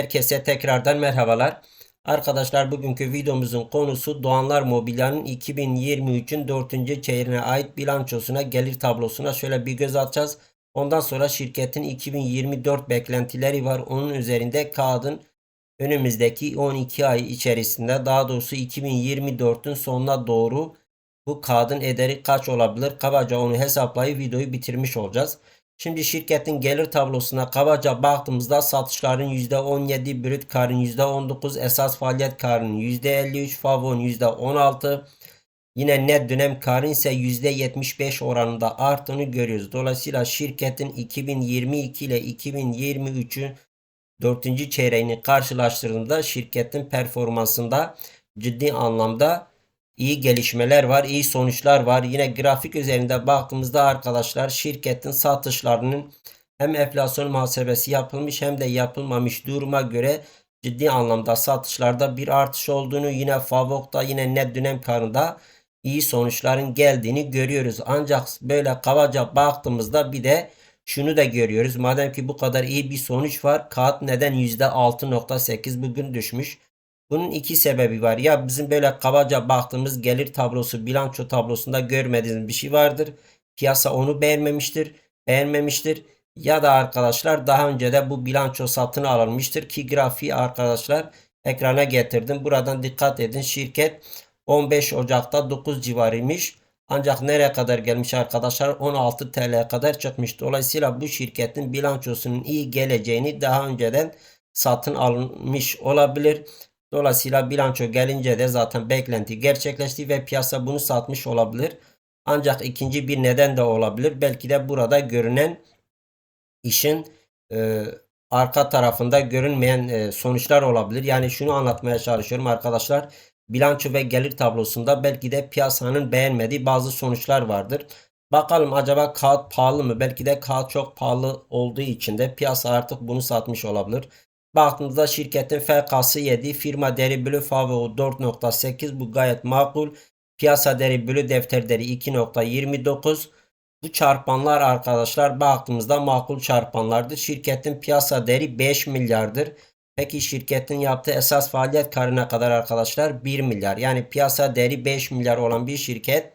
Herkese tekrardan merhabalar. Arkadaşlar bugünkü videomuzun konusu Doğanlar Mobilya'nın 2023'ün 4. çeyreğine ait bilançosuna, gelir tablosuna şöyle bir göz atacağız. Ondan sonra şirketin 2024 beklentileri var. Onun üzerinde kağıdın önümüzdeki 12 ay içerisinde daha doğrusu 2024'ün sonuna doğru bu kağıdın ederi kaç olabilir? Kabaca onu hesaplayıp videoyu bitirmiş olacağız. Şimdi şirketin gelir tablosuna kabaca baktığımızda satışların %17, brüt karın %19, esas faaliyet karının %53, favon %16, yine net dönem karın ise %75 oranında arttığını görüyoruz. Dolayısıyla şirketin 2022 ile 2023'ün 4. çeyreğini karşılaştırdığında şirketin performansında ciddi anlamda iyi gelişmeler var, iyi sonuçlar var. Yine grafik üzerinde baktığımızda arkadaşlar şirketin satışlarının hem enflasyon muhasebesi yapılmış hem de yapılmamış duruma göre ciddi anlamda satışlarda bir artış olduğunu yine Favok'ta yine net dönem karında iyi sonuçların geldiğini görüyoruz. Ancak böyle kabaca baktığımızda bir de şunu da görüyoruz. Madem ki bu kadar iyi bir sonuç var kağıt neden %6.8 bugün düşmüş? Bunun iki sebebi var. Ya bizim böyle kabaca baktığımız gelir tablosu, bilanço tablosunda görmediğimiz bir şey vardır. Piyasa onu beğenmemiştir, beğenmemiştir. Ya da arkadaşlar daha önce de bu bilanço satın alınmıştır ki grafiği arkadaşlar ekrana getirdim. Buradan dikkat edin. Şirket 15 Ocak'ta 9 civarıymış. Ancak nereye kadar gelmiş arkadaşlar? 16 TL'ye kadar çıkmış. Dolayısıyla bu şirketin bilançosunun iyi geleceğini daha önceden satın alınmış olabilir. Dolayısıyla bilanço gelince de zaten beklenti gerçekleşti ve piyasa bunu satmış olabilir. Ancak ikinci bir neden de olabilir. Belki de burada görünen işin e, arka tarafında görünmeyen e, sonuçlar olabilir. Yani şunu anlatmaya çalışıyorum arkadaşlar. Bilanço ve gelir tablosunda belki de piyasanın beğenmediği bazı sonuçlar vardır. Bakalım acaba kağıt pahalı mı? Belki de kağıt çok pahalı olduğu için de piyasa artık bunu satmış olabilir. Baktığımızda şirketin FK'sı 7, firma değeri bölü FAVO 4.8 bu gayet makul. Piyasa değeri bölü defter değeri 2.29. Bu çarpanlar arkadaşlar baktığımızda makul çarpanlardır. Şirketin piyasa değeri 5 milyardır. Peki şirketin yaptığı esas faaliyet karına kadar arkadaşlar 1 milyar. Yani piyasa değeri 5 milyar olan bir şirket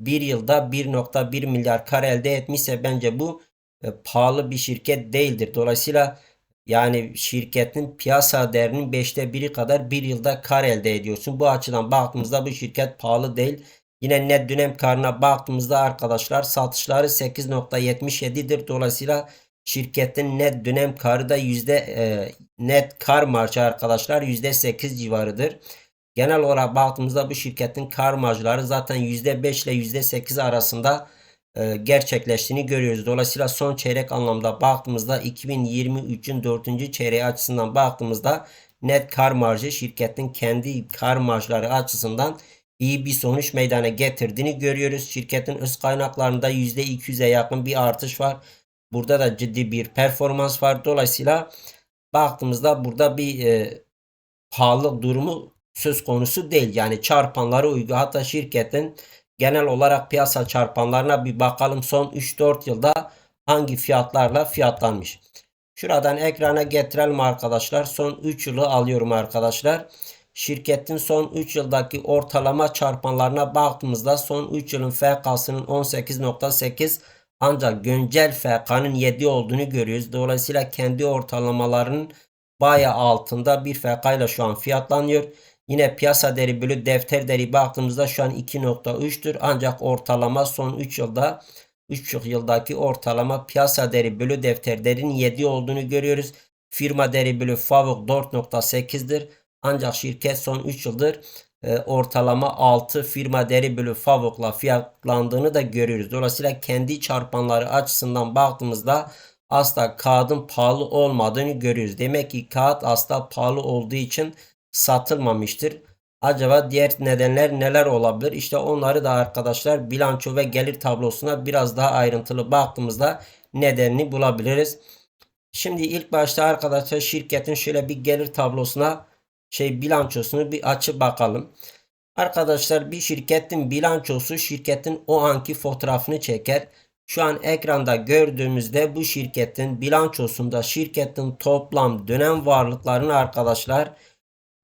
bir yılda 1.1 milyar kar elde etmişse bence bu e, pahalı bir şirket değildir. Dolayısıyla yani şirketin piyasa değerinin 5'te 1'i kadar bir yılda kar elde ediyorsun. Bu açıdan baktığımızda bu şirket pahalı değil. Yine net dönem karına baktığımızda arkadaşlar satışları 8.77'dir. Dolayısıyla şirketin net dönem karı da yüzde e, net kar marjı arkadaşlar %8 civarıdır. Genel olarak baktığımızda bu şirketin kar marjları zaten %5 ile %8 arasında gerçekleştiğini görüyoruz. Dolayısıyla son çeyrek anlamda baktığımızda 2023'ün 4. çeyreği açısından baktığımızda net kar marjı şirketin kendi kar marjları açısından iyi bir sonuç meydana getirdiğini görüyoruz. Şirketin öz kaynaklarında %200'e yakın bir artış var. Burada da ciddi bir performans var. Dolayısıyla baktığımızda burada bir e, pahalı durumu söz konusu değil. Yani çarpanları uygun. Hatta şirketin genel olarak piyasa çarpanlarına bir bakalım son 3-4 yılda hangi fiyatlarla fiyatlanmış. Şuradan ekrana getirelim arkadaşlar. Son 3 yılı alıyorum arkadaşlar. Şirketin son 3 yıldaki ortalama çarpanlarına baktığımızda son 3 yılın FK'sının 18.8 ancak güncel FK'nın 7 olduğunu görüyoruz. Dolayısıyla kendi ortalamalarının baya altında bir FK ile şu an fiyatlanıyor. Yine piyasa değeri bölü defter değeri baktığımızda şu an 2.3'tür. Ancak ortalama son 3 yılda 3,5 yıldaki ortalama piyasa değeri bölü defter değerinin 7 olduğunu görüyoruz. Firma değeri bölü FAVÖK 4.8'dir. Ancak şirket son 3 yıldır e, ortalama 6 firma değeri bölü FAVÖK'la fiyatlandığını da görüyoruz. Dolayısıyla kendi çarpanları açısından baktığımızda asla kağıdın pahalı olmadığını görüyoruz. Demek ki kağıt asla pahalı olduğu için satılmamıştır. Acaba diğer nedenler neler olabilir? İşte onları da arkadaşlar bilanço ve gelir tablosuna biraz daha ayrıntılı baktığımızda nedenini bulabiliriz. Şimdi ilk başta arkadaşlar şirketin şöyle bir gelir tablosuna şey bilançosunu bir açıp bakalım. Arkadaşlar bir şirketin bilançosu şirketin o anki fotoğrafını çeker. Şu an ekranda gördüğümüzde bu şirketin bilançosunda şirketin toplam dönem varlıklarını arkadaşlar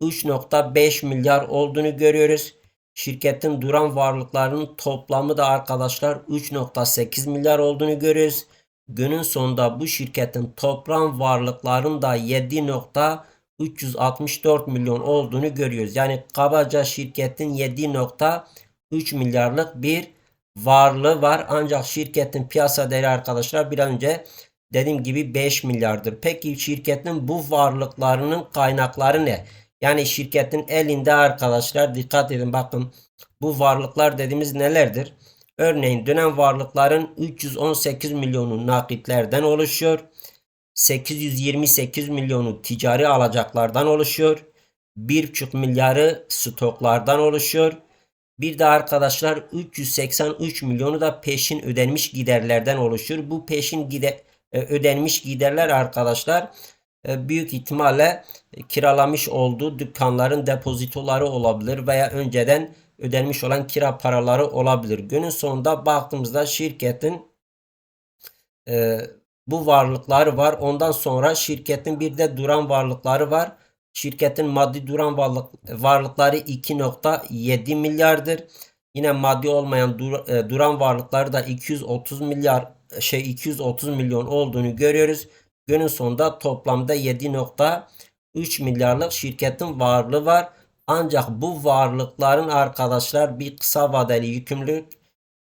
3.5 milyar olduğunu görüyoruz. Şirketin duran varlıklarının toplamı da arkadaşlar 3.8 milyar olduğunu görüyoruz. Günün sonunda bu şirketin toplam varlıkların da 7.364 milyon olduğunu görüyoruz. Yani kabaca şirketin 7.3 milyarlık bir varlığı var. Ancak şirketin piyasa değeri arkadaşlar bir an önce dediğim gibi 5 milyardır. Peki şirketin bu varlıklarının kaynakları ne? Yani şirketin elinde arkadaşlar dikkat edin bakın bu varlıklar dediğimiz nelerdir? Örneğin dönem varlıkların 318 milyonu nakitlerden oluşuyor. 828 milyonu ticari alacaklardan oluşuyor. 1,5 milyarı stoklardan oluşuyor. Bir de arkadaşlar 383 milyonu da peşin ödenmiş giderlerden oluşuyor. Bu peşin gide, e, ödenmiş giderler arkadaşlar büyük ihtimalle kiralamış olduğu dükkanların depozitoları olabilir veya önceden ödenmiş olan kira paraları olabilir. Günün sonunda baktığımızda şirketin e, bu varlıkları var. Ondan sonra şirketin bir de duran varlıkları var. Şirketin maddi duran varlık, varlıkları 2.7 milyardır. Yine maddi olmayan dur, e, duran varlıkları da 230 milyar şey 230 milyon olduğunu görüyoruz. Günün sonunda toplamda 7.3 milyarlık şirketin varlığı var. Ancak bu varlıkların arkadaşlar bir kısa vadeli yükümlülük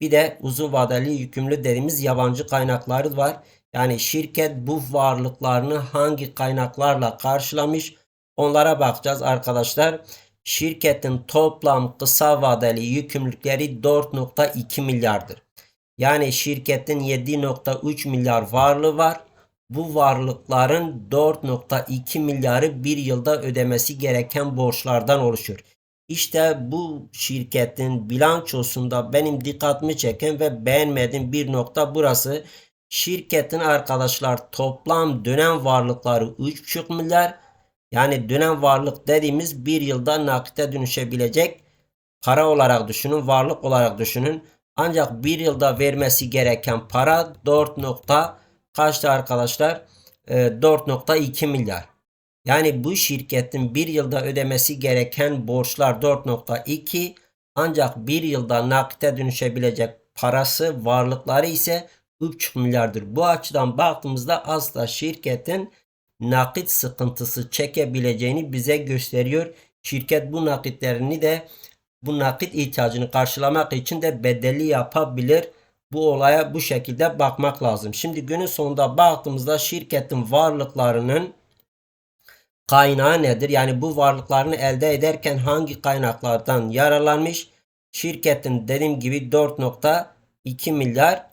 bir de uzun vadeli yükümlü dediğimiz yabancı kaynakları var. Yani şirket bu varlıklarını hangi kaynaklarla karşılamış onlara bakacağız arkadaşlar. Şirketin toplam kısa vadeli yükümlülükleri 4.2 milyardır. Yani şirketin 7.3 milyar varlığı var bu varlıkların 4.2 milyarı bir yılda ödemesi gereken borçlardan oluşur. İşte bu şirketin bilançosunda benim dikkatimi çeken ve beğenmediğim bir nokta burası. Şirketin arkadaşlar toplam dönem varlıkları 3,5 milyar. Yani dönem varlık dediğimiz bir yılda nakite dönüşebilecek para olarak düşünün, varlık olarak düşünün. Ancak bir yılda vermesi gereken para 4. kaçtı arkadaşlar? E, 4.2 milyar. Yani bu şirketin bir yılda ödemesi gereken borçlar 4.2 ancak bir yılda nakite dönüşebilecek parası varlıkları ise 3 milyardır. Bu açıdan baktığımızda aslında şirketin nakit sıkıntısı çekebileceğini bize gösteriyor. Şirket bu nakitlerini de bu nakit ihtiyacını karşılamak için de bedeli yapabilir. Bu olaya bu şekilde bakmak lazım. Şimdi günün sonunda baktığımızda şirketin varlıklarının kaynağı nedir? Yani bu varlıklarını elde ederken hangi kaynaklardan yararlanmış? Şirketin dediğim gibi 4.2 milyar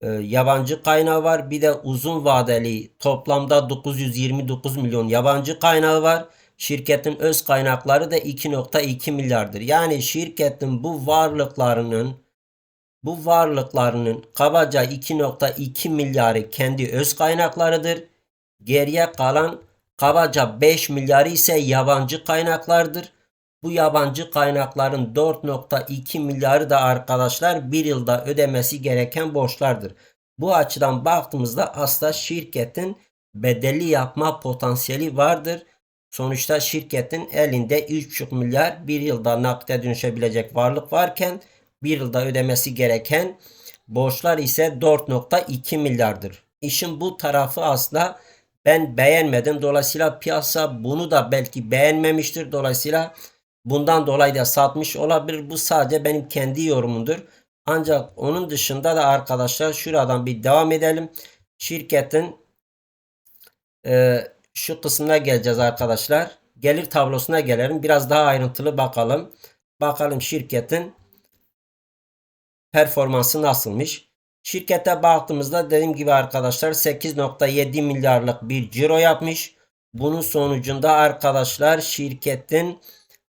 e, yabancı kaynağı var. Bir de uzun vadeli toplamda 929 milyon yabancı kaynağı var. Şirketin öz kaynakları da 2.2 milyardır. Yani şirketin bu varlıklarının bu varlıklarının kabaca 2.2 milyarı kendi öz kaynaklarıdır. Geriye kalan kabaca 5 milyarı ise yabancı kaynaklardır. Bu yabancı kaynakların 4.2 milyarı da arkadaşlar bir yılda ödemesi gereken borçlardır. Bu açıdan baktığımızda aslında şirketin bedeli yapma potansiyeli vardır. Sonuçta şirketin elinde 3,5 milyar bir yılda nakde dönüşebilecek varlık varken bir yılda ödemesi gereken borçlar ise 4.2 milyardır. İşin bu tarafı aslında ben beğenmedim. Dolayısıyla piyasa bunu da belki beğenmemiştir. Dolayısıyla bundan dolayı da satmış olabilir. Bu sadece benim kendi yorumumdur. Ancak onun dışında da arkadaşlar şuradan bir devam edelim. Şirketin e, şu kısmına geleceğiz arkadaşlar. Gelir tablosuna gelelim. Biraz daha ayrıntılı bakalım. Bakalım şirketin performansı nasılmış? Şirkete baktığımızda dediğim gibi arkadaşlar 8.7 milyarlık bir ciro yapmış. Bunun sonucunda arkadaşlar şirketin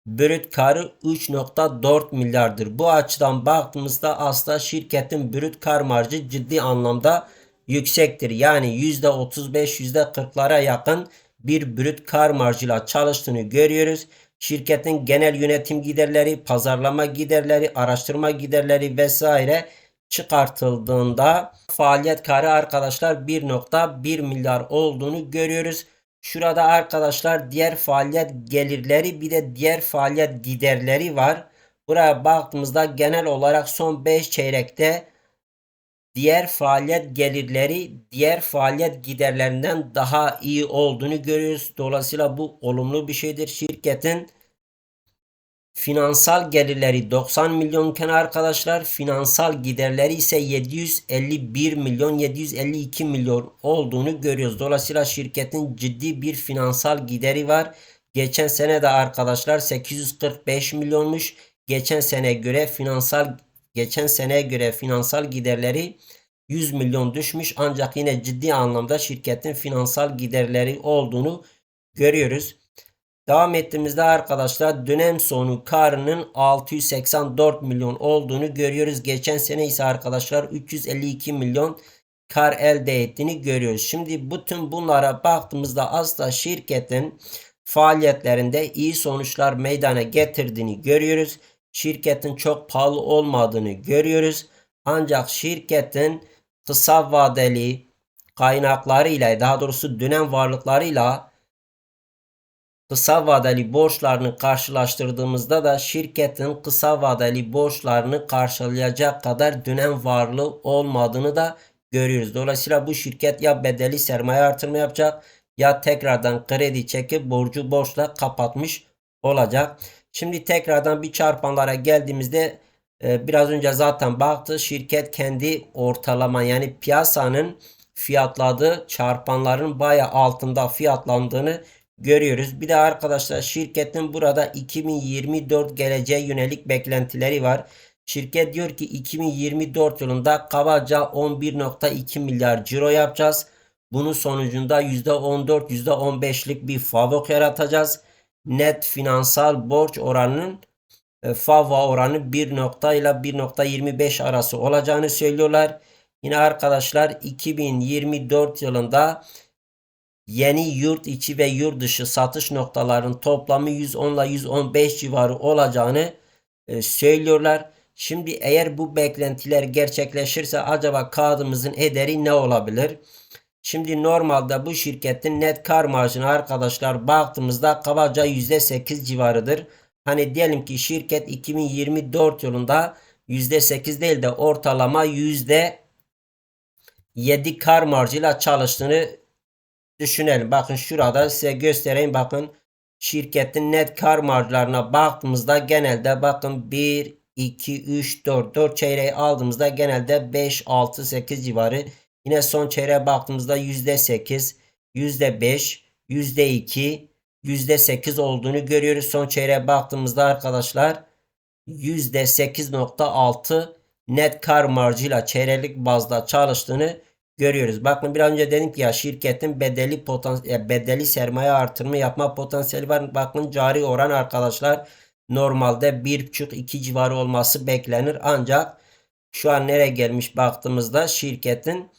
brüt karı 3.4 milyardır. Bu açıdan baktığımızda aslında şirketin brüt kar marjı ciddi anlamda yüksektir. Yani %35 %40'lara yakın bir brüt kar marjıyla çalıştığını görüyoruz. Şirketin genel yönetim giderleri, pazarlama giderleri, araştırma giderleri vesaire çıkartıldığında faaliyet karı arkadaşlar 1.1 milyar olduğunu görüyoruz. Şurada arkadaşlar diğer faaliyet gelirleri bir de diğer faaliyet giderleri var. Buraya baktığımızda genel olarak son 5 çeyrekte diğer faaliyet gelirleri diğer faaliyet giderlerinden daha iyi olduğunu görüyoruz. Dolayısıyla bu olumlu bir şeydir. Şirketin finansal gelirleri 90 milyonken arkadaşlar finansal giderleri ise 751 milyon 752 milyon olduğunu görüyoruz. Dolayısıyla şirketin ciddi bir finansal gideri var. Geçen sene de arkadaşlar 845 milyonmuş. Geçen sene göre finansal geçen seneye göre finansal giderleri 100 milyon düşmüş ancak yine ciddi anlamda şirketin finansal giderleri olduğunu görüyoruz. Devam ettiğimizde arkadaşlar dönem sonu karının 684 milyon olduğunu görüyoruz. Geçen sene ise arkadaşlar 352 milyon kar elde ettiğini görüyoruz. Şimdi bütün bunlara baktığımızda aslında şirketin faaliyetlerinde iyi sonuçlar meydana getirdiğini görüyoruz. Şirketin çok pahalı olmadığını görüyoruz. Ancak şirketin kısa vadeli kaynaklarıyla daha doğrusu dönem varlıklarıyla kısa vadeli borçlarını karşılaştırdığımızda da şirketin kısa vadeli borçlarını karşılayacak kadar dönem varlığı olmadığını da görüyoruz. Dolayısıyla bu şirket ya bedeli sermaye artırma yapacak ya tekrardan kredi çekip borcu borçla kapatmış olacak. Şimdi tekrardan bir çarpanlara geldiğimizde e, biraz önce zaten baktı şirket kendi ortalama yani piyasanın fiyatladığı çarpanların baya altında fiyatlandığını görüyoruz. Bir de arkadaşlar şirketin burada 2024 geleceğe yönelik beklentileri var. Şirket diyor ki 2024 yılında kabaca 11.2 milyar ciro yapacağız. Bunun sonucunda %14 %15'lik bir favok yaratacağız. Net finansal borç oranının e, FAVA oranı 1 nokta ile 1.25 arası olacağını söylüyorlar. Yine arkadaşlar 2024 yılında yeni yurt içi ve yurt dışı satış noktalarının toplamı 110 ile 115 civarı olacağını e, söylüyorlar. Şimdi eğer bu beklentiler gerçekleşirse acaba kağıdımızın ederi ne olabilir? Şimdi normalde bu şirketin net kar marjını arkadaşlar baktığımızda kabaca %8 civarıdır. Hani diyelim ki şirket 2024 yılında %8 değil de ortalama %7 kar marjıyla çalıştığını düşünelim. Bakın şurada size göstereyim. Bakın şirketin net kar marjlarına baktığımızda genelde bakın 1, 2, 3, 4, 4 çeyreği aldığımızda genelde 5, 6, 8 civarı. Yine son çeyreğe baktığımızda %8, %5, %2, %8 olduğunu görüyoruz. Son çeyreğe baktığımızda arkadaşlar %8.6 net kar marjıyla çeyreklik bazda çalıştığını görüyoruz. Bakın bir önce dedim ki ya şirketin bedeli potansiyel bedeli sermaye artırımı yapma potansiyeli var. Bakın cari oran arkadaşlar normalde 1.5-2 civarı olması beklenir. Ancak şu an nereye gelmiş baktığımızda şirketin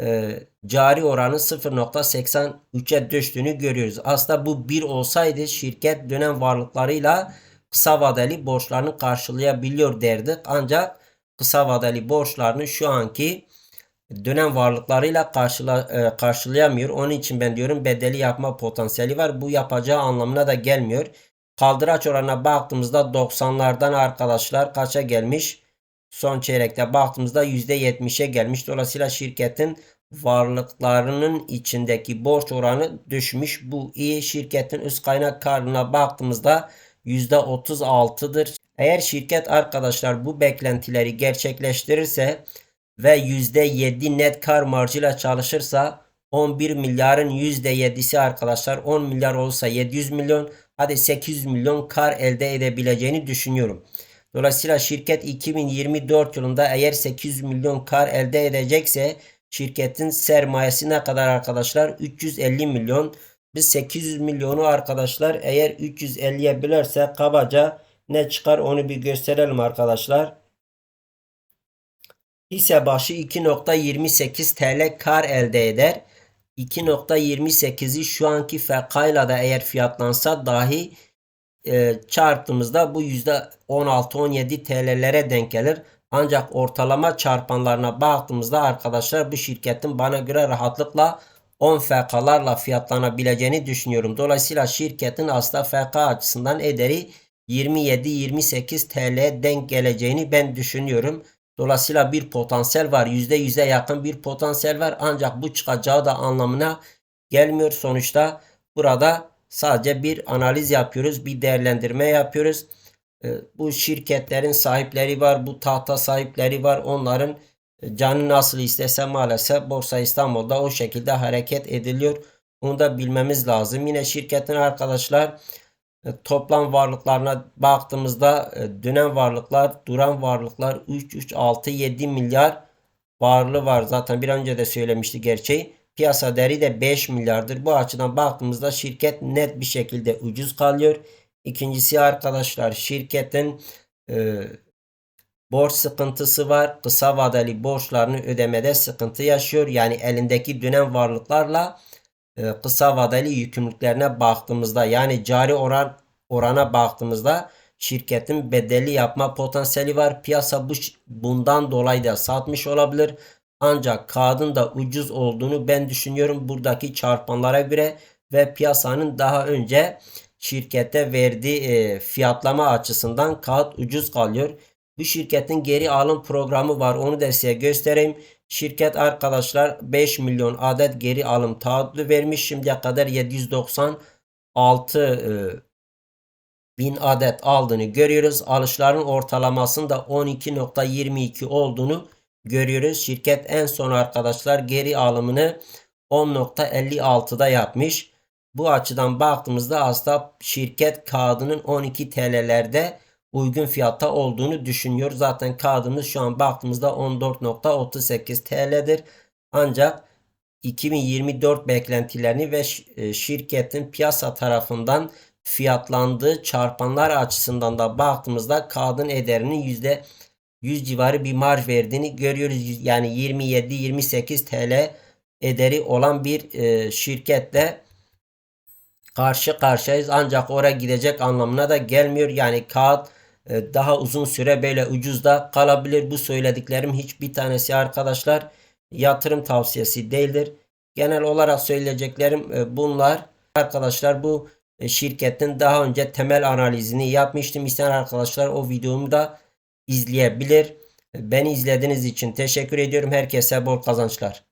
e, cari oranı 0.83'e düştüğünü görüyoruz. Aslında bu 1 olsaydı şirket dönem varlıklarıyla kısa vadeli borçlarını karşılayabiliyor derdik. Ancak kısa vadeli borçlarını şu anki dönem varlıklarıyla karşıla, e, karşılayamıyor. Onun için ben diyorum bedeli yapma potansiyeli var. Bu yapacağı anlamına da gelmiyor. Kaldıraç oranına baktığımızda 90'lardan arkadaşlar kaça gelmiş? Son çeyrekte baktığımızda %70'e gelmiş. Dolayısıyla şirketin varlıklarının içindeki borç oranı düşmüş. Bu iyi şirketin üst kaynak karına baktığımızda %36'dır. Eğer şirket arkadaşlar bu beklentileri gerçekleştirirse ve %7 net kar marjıyla çalışırsa 11 milyarın %7'si arkadaşlar 10 milyar olsa 700 milyon hadi 800 milyon kar elde edebileceğini düşünüyorum. Dolayısıyla şirket 2024 yılında eğer 800 milyon kar elde edecekse şirketin sermayesi ne kadar arkadaşlar? 350 milyon. Biz 800 milyonu arkadaşlar eğer 350'ye bölerse kabaca ne çıkar onu bir gösterelim arkadaşlar. Hisse başı 2.28 TL kar elde eder. 2.28'i şu anki FK'yla da eğer fiyatlansa dahi e, çarptığımızda bu %16-17 TL'lere denk gelir. Ancak ortalama çarpanlarına baktığımızda arkadaşlar bu şirketin bana göre rahatlıkla 10 FK'larla fiyatlanabileceğini düşünüyorum. Dolayısıyla şirketin aslında FK açısından ederi 27-28 TL denk geleceğini ben düşünüyorum. Dolayısıyla bir potansiyel var. %100'e yakın bir potansiyel var. Ancak bu çıkacağı da anlamına gelmiyor. Sonuçta burada sadece bir analiz yapıyoruz. Bir değerlendirme yapıyoruz. E, Bu şirketlerin sahipleri var. Bu tahta sahipleri var. Onların e, canı nasıl istese maalesef Borsa İstanbul'da o şekilde hareket ediliyor. Bunu da bilmemiz lazım. Yine şirketin arkadaşlar e, toplam varlıklarına baktığımızda e, dönen varlıklar, duran varlıklar 3, 3, 6, 7 milyar varlığı var. Zaten bir önce de söylemişti gerçeği. Piyasa değeri de 5 milyardır. Bu açıdan baktığımızda şirket net bir şekilde ucuz kalıyor. İkincisi arkadaşlar şirketin e, borç sıkıntısı var. Kısa vadeli borçlarını ödemede sıkıntı yaşıyor. Yani elindeki dönem varlıklarla e, kısa vadeli yükümlülüklerine baktığımızda yani cari oran orana baktığımızda şirketin bedeli yapma potansiyeli var. Piyasa bu bundan dolayı da satmış olabilir. Ancak kağıdın da ucuz olduğunu ben düşünüyorum buradaki çarpanlara göre ve piyasanın daha önce şirkete verdiği e, fiyatlama açısından kağıt ucuz kalıyor. Bu şirketin geri alım programı var. Onu da size göstereyim. Şirket arkadaşlar 5 milyon adet geri alım taahhütü vermiş. Şimdiye kadar 796 e, bin adet aldığını görüyoruz. Alışların ortalamasında 12.22 olduğunu görüyoruz. Şirket en son arkadaşlar geri alımını 10.56'da yapmış. Bu açıdan baktığımızda aslında şirket kağıdının 12 TL'lerde uygun fiyatta olduğunu düşünüyor. Zaten kağıdımız şu an baktığımızda 14.38 TL'dir. Ancak 2024 beklentilerini ve e, şirketin piyasa tarafından fiyatlandığı çarpanlar açısından da baktığımızda kağıdın ederinin 100 civarı bir marj verdiğini görüyoruz. Yani 27-28 TL ederi olan bir e, şirketle karşı karşıyayız. Ancak oraya gidecek anlamına da gelmiyor. Yani kağıt e, daha uzun süre böyle ucuzda kalabilir. Bu söylediklerim hiçbir tanesi arkadaşlar yatırım tavsiyesi değildir. Genel olarak söyleyeceklerim e, bunlar. Arkadaşlar bu şirketin daha önce temel analizini yapmıştım. İsteyen arkadaşlar o videomu da izleyebilir. Beni izlediğiniz için teşekkür ediyorum. Herkese bol kazançlar.